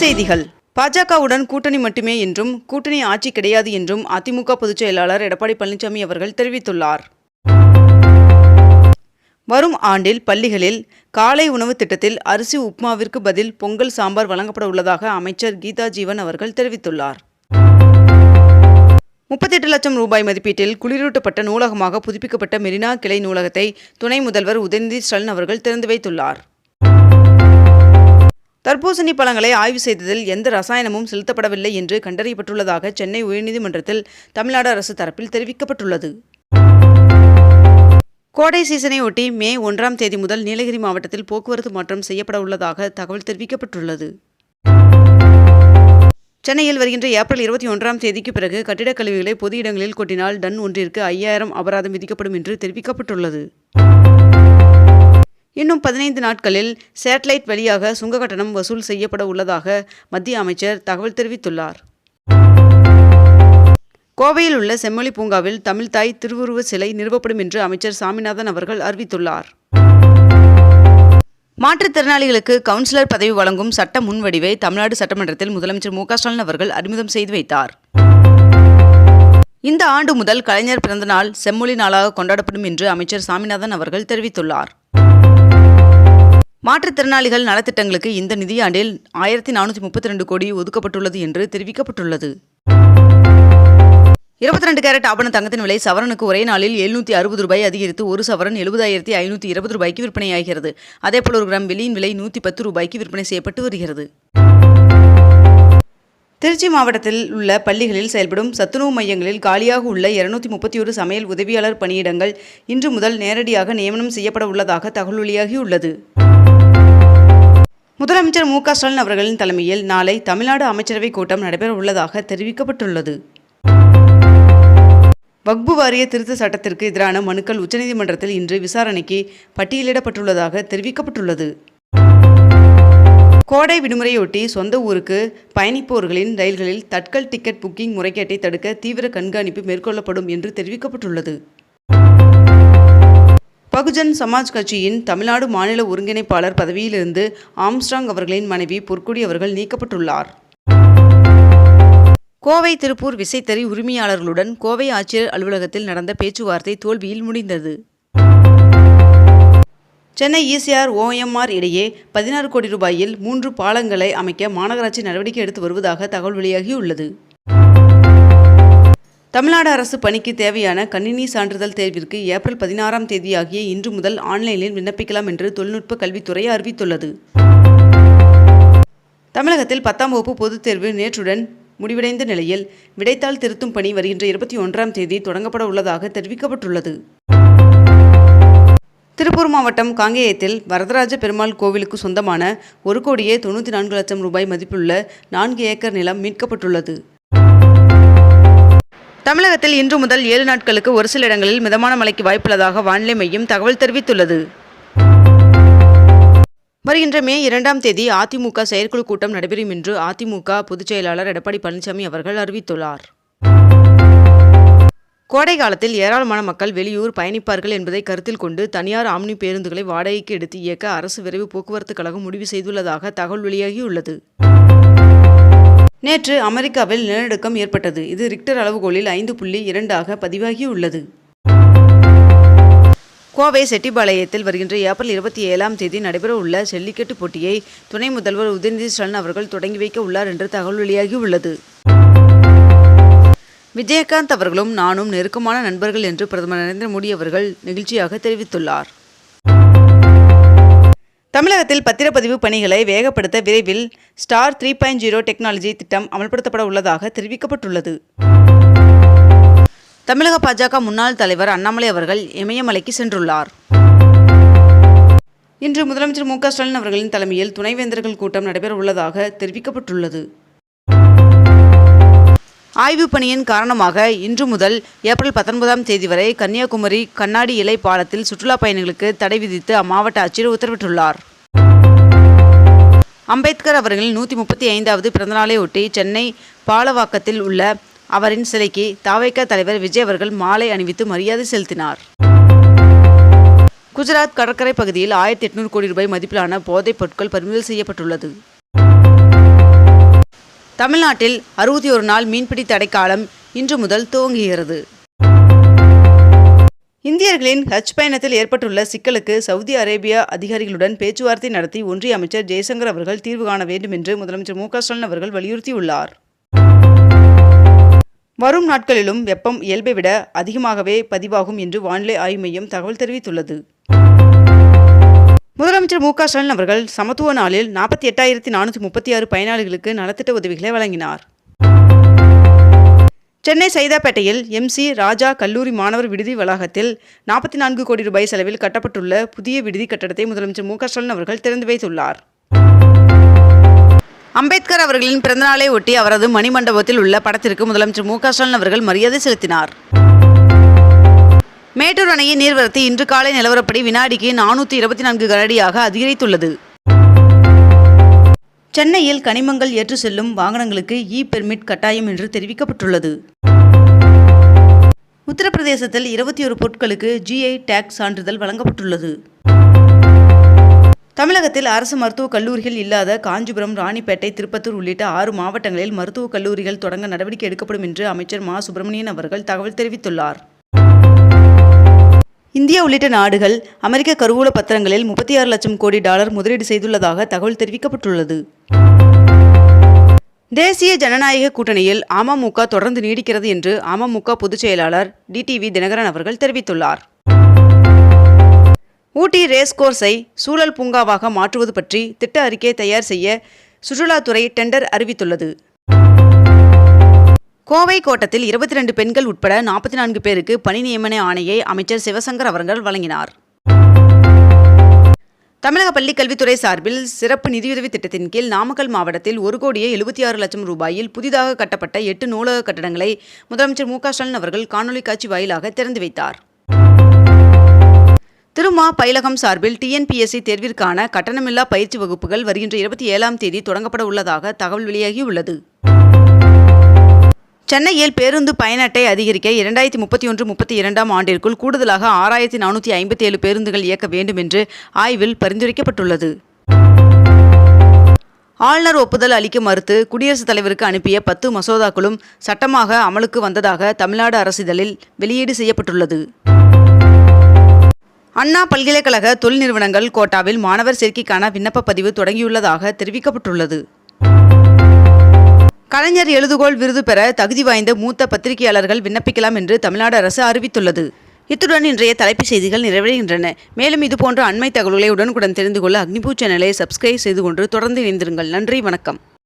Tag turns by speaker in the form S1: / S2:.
S1: செய்திகள். பாஜகவுடன் கூட்டணி மட்டுமே என்றும் கூட்டணி ஆட்சி கிடையாது என்றும் அதிமுக பொதுச் செயலாளர் எடப்பாடி பழனிசாமி அவர்கள் தெரிவித்துள்ளார். வரும் ஆண்டில் பள்ளிகளில் காலை உணவு திட்டத்தில் அரிசி உப்மாவிற்கு பதில் பொங்கல் சாம்பார் வழங்கப்பட உள்ளதாக அமைச்சர் கீதா ஜீவன் அவர்கள் தெரிவித்துள்ளார். முப்பத்தெட்டு லட்சம் ரூபாய் மதிப்பீட்டில் குளிரூட்டப்பட்ட நூலகமாக புதுப்பிக்கப்பட்ட மெரினா கிளை நூலகத்தை துணை முதல்வர் உதயநிதி ஸ்டாலின் அவர்கள் திறந்து வைத்துள்ளார். தர்பூசணி பழங்களை ஆய்வு செய்ததில் எந்த ரசாயனமும் செலுத்தப்படவில்லை என்று கண்டறியப்பட்டுள்ளதாக சென்னை உயர்நீதிமன்றத்தில் தமிழ்நாடு அரசு தரப்பில் தெரிவிக்கப்பட்டுள்ளது. கோடை சீசனை ஒட்டி மே ஒன்றாம் தேதி முதல் நீலகிரி மாவட்டத்தில் போக்குவரத்து மாற்றம் செய்யப்பட உள்ளதாக தகவல் தெரிவிக்கப்பட்டுள்ளது. சென்னையில் வருகின்ற ஏப்ரல் இருபத்தி ஒன்றாம் தேதிக்கு பிறகு கட்டிடக் கழிவுகளை பொது இடங்களில் கொட்டினால் டன் ஒன்றிற்கு ஐயாயிரம் அபராதம் விதிக்கப்படும் என்று தெரிவிக்கப்பட்டுள்ளது. இன்னும் பதினைந்து நாட்களில் சேட்டலைட் வழியாக சுங்க கட்டணம் வசூல் செய்யப்பட உள்ளதாக மத்திய அமைச்சர் தகவல் தெரிவித்துள்ளார். கோவையில் உள்ள செம்மொழி பூங்காவில் தமிழ்தாய் திருவுருவ சிலை நிறுவப்படும் என்று அமைச்சர் சாமிநாதன் அவர்கள் அறிவித்துள்ளார். மாற்றுத்திறனாளிகளுக்கு கவுன்சிலர் பதவி வழங்கும் சட்ட முன்வடிவை தமிழ்நாடு சட்டமன்றத்தில் முதலமைச்சர் மு ஸ்டாலின் அவர்கள் அறிமுகம் செய்து வைத்தார். இந்த ஆண்டு முதல் கலைஞர் பிறந்தநாள் செம்மொழி நாளாக கொண்டாடப்படும் என்று அமைச்சர் சாமிநாதன் அவர்கள் தெரிவித்துள்ளார். மாற்றுத்திறனாளிகள் நலத்திட்டங்களுக்கு இந்த நிதியாண்டில் ஆயிரத்தி நானூற்றி முப்பத்தி ரெண்டு கோடி ஒதுக்கப்பட்டுள்ளது என்று தெரிவிக்கப்பட்டுள்ளது. இருபத்தி ரெண்டு கேரட் ஆபண தங்கத்தின் விலை சவரனுக்கு ஒரே நாளில் எழுநூற்றி அறுபது ரூபாய் அதிகரித்து ஒரு சவரன் எழுபதாயிரத்தி ஐநூற்றி இருபது ரூபாய்க்கு விற்பனையாகிறது. அதேபோல் ஒரு கிராம் வெள்ளியின் விலை நூற்றி பத்து ரூபாய்க்கு விற்பனை செய்யப்பட்டு வருகிறது. திருச்சி மாவட்டத்தில் உள்ள பள்ளிகளில் செயல்படும் சத்துணவு மையங்களில் காலியாக உள்ள இருநூத்தி முப்பத்தி ஒரு சமையல் உதவியாளர் பணியிடங்கள் இன்று முதல் நேரடியாக நியமனம் செய்யப்பட உள்ளதாக தகவல் வெளியாகியுள்ளது. முதலமைச்சர் மு க ஸ்டாலின் அவர்களின் தலைமையில் நாளை தமிழ்நாடு அமைச்சரவைக் கூட்டம் நடைபெற உள்ளதாக தெரிவிக்கப்பட்டுள்ளது. வக்பு வாரிய திருத்த சட்டத்திற்கு எதிரான மனுக்கள் உச்சநீதிமன்றத்தில் இன்று விசாரணைக்கு பட்டியலிடப்பட்டுள்ளதாக தெரிவிக்கப்பட்டுள்ளது. கோடை விடுமுறையொட்டி சொந்த ஊருக்கு பயணிப்போர்களின் ரயில்களில் தட்கல் டிக்கெட் புக்கிங் முறைகேட்டை தடுக்க தீவிர கண்காணிப்பு மேற்கொள்ளப்படும் என்று தெரிவிக்கப்பட்டுள்ளது. பகுஜன் சமாஜ் கட்சியின் தமிழ்நாடு மாநில ஒருங்கிணைப்பாளர் பதவியிலிருந்து ஆம்ஸ்ட்ராங் அவர்களின் மனைவி பொற்குடி அவர்கள் நீக்கப்பட்டுள்ளார். கோவை திருப்பூர் விசைத்தறி உரிமையாளர்களுடன் கோவை ஆட்சியர் அலுவலகத்தில் நடந்த பேச்சுவார்த்தை தோல்வியில் முடிந்தது. சென்னை இசிஆர் ஓஎம்ஆர் இடையே பதினாறு கோடி ரூபாயில் மூன்று பாலங்களை அமைக்க மாநகராட்சி நடவடிக்கை எடுத்து வருவதாக தகவல் வெளியாகியுள்ளது. தமிழ்நாடு அரசு பணிக்கு தேவையான கணினி சான்றிதழ் தேர்விற்கு ஏப்ரல் பதினாறாம் தேதியாகிய இன்று முதல் ஆன்லைனில் விண்ணப்பிக்கலாம் என்று தொழில்நுட்ப கல்வித்துறை அறிவித்துள்ளது. தமிழகத்தில் பத்தாம் வகுப்பு பொதுத் தேர்வு நேற்றுடன் முடிவடைந்த நிலையில் விடைத்தாள் திருத்தும் பணி வருகின்ற இருபத்தி ஒன்றாம் தேதி தொடங்கப்பட உள்ளதாக தெரிவிக்கப்பட்டுள்ளது. திருப்பூர் மாவட்டம் காங்கேயத்தில் வரதராஜ பெருமாள் கோவிலுக்கு சொந்தமான ஒரு கோடியே தொண்ணூற்றி நான்கு லட்சம் ரூபாய் மதிப்புள்ள நான்கு ஏக்கர் நிலம் மீட்கப்பட்டுள்ளது. தமிழகத்தில் இன்று முதல் ஏழு நாட்களுக்கு ஒரு சில இடங்களில் மிதமான மழைக்கு வாய்ப்புள்ளதாக வானிலை மையம் தகவல் தெரிவித்துள்ளது. வருகின்ற மே இரண்டாம் தேதி அதிமுக செயற்குழு கூட்டம் நடைபெறும் என்று அதிமுக பொதுச் செயலாளர் எடப்பாடி பழனிசாமி அவர்கள் அறிவித்துள்ளார். கோடை காலத்தில் ஏராளமான மக்கள் வெளியூர் பயணிப்பார்கள் என்பதை கருத்தில் கொண்டு தனியார் ஆம்னி பேருந்துகளை வாடகைக்கு எடுத்து இயக்க அரசு விரைவு போக்குவரத்து கழகம் முடிவு செய்துள்ளதாக தகவல் வெளியாகியுள்ளது. நேற்று அமெரிக்காவில் நிலநடுக்கம் ஏற்பட்டது. இது ரிக்டர் அளவுகோலில் ஐந்து புள்ளி இரண்டாக பதிவாகியுள்ளது. கோவை செட்டிபாளையத்தில் வருகின்ற ஏப்ரல் இருபத்தி ஏழாம் தேதி நடைபெறவுள்ள ஜல்லிக்கட்டு போட்டியை துணை முதல்வர் உதயநிதி ஸ்டாலின் அவர்கள் தொடங்கி வைக்க உள்ளார் என்று தகவல் வெளியாகியுள்ளது. விஜயகாந்த் அவர்களும் நானும் நெருக்கமான நண்பர்கள் என்று பிரதமர் நரேந்திர மோடி அவர்கள் நெகிழ்ச்சியாக தெரிவித்துள்ளார். தமிழகத்தில் பத்திரப்பதிவு பணிகளை வேகப்படுத்த விரைவில் star three point zero technology திட்டம் அமல்படுத்தப்பட உள்ளதாக தெரிவிக்கப்பட்டுள்ளது. தமிழக பாஜக முன்னாள் தலைவர் அண்ணாமலை அவர்கள் இமயமலைக்கு சென்றுள்ளார். இன்று முதலமைச்சர் மு க ஸ்டாலின் அவர்களின் தலைமையில் துணைவேந்தர்கள் கூட்டம் நடைபெற உள்ளதாக தெரிவிக்கப்பட்டுள்ளது. ஆய்வுப் பணியின் காரணமாக இன்று முதல் ஏப்ரல் பத்தொன்பதாம் தேதி வரை கன்னியாகுமரி கண்ணாடி இலை பாலத்தில் சுற்றுலா பயணிகளுக்கு தடை விதித்து அம்மாவட்ட ஆட்சியர் உத்தரவிட்டுள்ளார். அம்பேத்கர் அவர்களின் நூற்றி முப்பத்தி ஐந்தாவது பிறந்தநாளை ஒட்டி சென்னை பாலவாக்கத்தில் உள்ள அவரின் சிலைக்கு தாவைக்க தலைவர் விஜய் அவர்கள் மாலை அணிவித்து மரியாதை செலுத்தினார். குஜராத் கடற்கரை பகுதியில் ஆயிரத்தி எட்நூறு கோடி ரூபாய் மதிப்பிலான போதைப் பொருட்கள் பறிமுதல் செய்யப்பட்டுள்ளது. தமிழ்நாட்டில் அறுபத்தி ஒரு நாள் மீன்பிடி தடைக்காலம் இன்று முதல் துவங்குகிறது. இந்தியர்களின் ஹஜ் பயணத்தில் ஏற்பட்டுள்ள சிக்கலுக்கு சவுதி அரேபியா அதிகாரிகளுடன் பேச்சுவார்த்தை நடத்தி ஒன்றிய அமைச்சர் ஜெய்சங்கர் அவர்கள் தீர்வு காண வேண்டும் என்று முதலமைச்சர் மு க ஸ்டாலின் அவர்கள் வலியுறுத்தியுள்ளார். வரும் நாட்களிலும் வெப்பம் இயல்பை விட அதிகமாகவே பதிவாகும் என்று வானிலை ஆய்வு மையம் தகவல் தெரிவித்துள்ளது. முதலமைச்சர் மு க ஸ்டாலின் அவர்கள் சமத்துவ நாளில் நாற்பத்தி எட்டாயிரத்தி நானூற்றி முப்பத்தி ஆறு பயனாளிகளுக்கு நலத்திட்ட உதவிகளை வழங்கினார். சென்னை சைதாப்பேட்டையில் எம்சி ராஜா கல்லூரி மாணவர் விடுதி வளாகத்தில் நாற்பத்தி நான்கு கோடி ரூபாய் செலவில் கட்டப்பட்டுள்ள புதிய விடுதி கட்டடத்தை முதலமைச்சர் மு க ஸ்டாலின் அவர்கள் திறந்து வைத்துள்ளார். அம்பேத்கர் அவர்களின் பிறந்தநாளை ஒட்டி அவரது மணிமண்டபத்தில் உள்ள படத்திற்கு முதலமைச்சர் மு க ஸ்டாலின் அவர்கள் மரியாதை செலுத்தினார். மேட்டூர் அணையின் நீர்வரத்து இன்று காலை நிலவரப்படி வினாடிக்கு நானூற்றி இருபத்தி நான்கு கனடியாக அதிகரித்துள்ளது. சென்னையில் கனிமங்கள் ஏற்று செல்லும் வாகனங்களுக்கு இ பெர்மிட் கட்டாயம் என்று தெரிவிக்கப்பட்டுள்ளது. உத்தரப்பிரதேசத்தில் இருபத்தி ஒரு பொருட்களுக்கு ஜிஐ டேக் சான்றிதழ் வழங்கப்பட்டுள்ளது. தமிழகத்தில் அரசு மருத்துவக் கல்லூரிகள் இல்லாத காஞ்சிபுரம் ராணிப்பேட்டை திருப்பத்தூர் உள்ளிட்ட ஆறு மாவட்டங்களில் மருத்துவக் கல்லூரிகள் தொடங்க நடவடிக்கை எடுக்கப்படும் என்று அமைச்சர் மா. சுப்பிரமணியன் அவர்கள் தகவல் தெரிவித்துள்ளார். இந்தியா உள்ளிட்ட நாடுகள் அமெரிக்க கருவூல பத்திரங்களில் முப்பத்தி ஆறு லட்சம் கோடி டாலர் முதலீடு செய்துள்ளதாக தகவல் தெரிவிக்கப்பட்டுள்ளது. தேசிய ஜனநாயக கூட்டணியில் அமமுக தொடர்ந்து நீடிக்கிறது என்று அமமுக பொதுச் செயலாளர் டிடிவி தினகரன் அவர்கள் தெரிவித்துள்ளார். ஊட்டி ரேஸ் கோர்ஸை சூழல் பூங்காவாக மாற்றுவது பற்றி திட்ட அறிக்கை தயார் செய்ய சுற்றுலாத்துறை டெண்டர் அறிவித்துள்ளது. கோவை கோட்டத்தில் இருபத்தி ரெண்டு பெண்கள் உட்பட நாற்பத்தி நான்கு பேருக்கு பணி நியமன ஆணையை அமைச்சர் சிவசங்கர் அவர்கள் வழங்கினார். தமிழக பள்ளிக்கல்வித்துறை சார்பில் சிறப்பு நிதியுதவி திட்டத்தின் கீழ் நாமக்கல் மாவட்டத்தில் ஒரு கோடியே எழுபத்தி ஆறு லட்சம் ரூபாயில் புதிதாக கட்டப்பட்ட எட்டு நூலக கட்டடங்களை முதலமைச்சர் மு க ஸ்டாலின் அவர்கள் காணொலி காட்சி வாயிலாக திறந்து வைத்தார். திருமா பயிலகம் சார்பில் டிஎன்பிஎஸ்சி தேர்விற்கான கட்டணமில்லா பயிற்சி வகுப்புகள் வருகின்ற இருபத்தி ஏழாம் தேதி தொடங்கப்பட உள்ளதாக தகவல் வெளியாகியுள்ளது. சென்னையில் பேருந்து பயண அட்டை அதிகரிக்க இரண்டாயிரத்தி முப்பத்தி ஒன்று முப்பத்தி இரண்டாம் ஆண்டிற்குள் கூடுதலாக ஆறாயிரத்தி நானூற்றி ஐம்பத்தி ஏழு பேருந்துகள் இயக்க வேண்டும் என்று ஆய்வில் பரிந்துரைக்கப்பட்டுள்ளது. ஆளுநர் ஒப்புதல் அளிக்க மறுத்து குடியரசுத் தலைவருக்கு அனுப்பிய பத்து மசோதாக்களும் சட்டமாக அமலுக்கு வந்ததாக தமிழ்நாடு அரசிதழில் வெளியீடு செய்யப்பட்டுள்ளது. அண்ணா பல்கலைக்கழக தொழில் நிறுவனங்கள் கோட்டாவில் மாணவர் சேர்க்கைக்கான விண்ணப்ப பதிவு தொடங்கியுள்ளதாக தெரிவிக்கப்பட்டுள்ளது. கலைஞர் எழுதுகோள் விருது பெற தகுதி வாய்ந்த மூத்த பத்திரிகையாளர்கள் விண்ணப்பிக்கலாம் என்று தமிழ்நாடு அரசு அறிவித்துள்ளது. இத்துடன் இன்றைய தலைப்புச் செய்திகள் நிறைவடைகின்றன. மேலும் இதுபோன்ற அண்மை தகவல்களை உடனுக்குடன் தெரிந்து கொள்ள அக்னிபூ சேனலை சப்ஸ்கிரைப் செய்து கொண்டு தொடர்ந்து இணைந்திருங்கள். நன்றி வணக்கம்.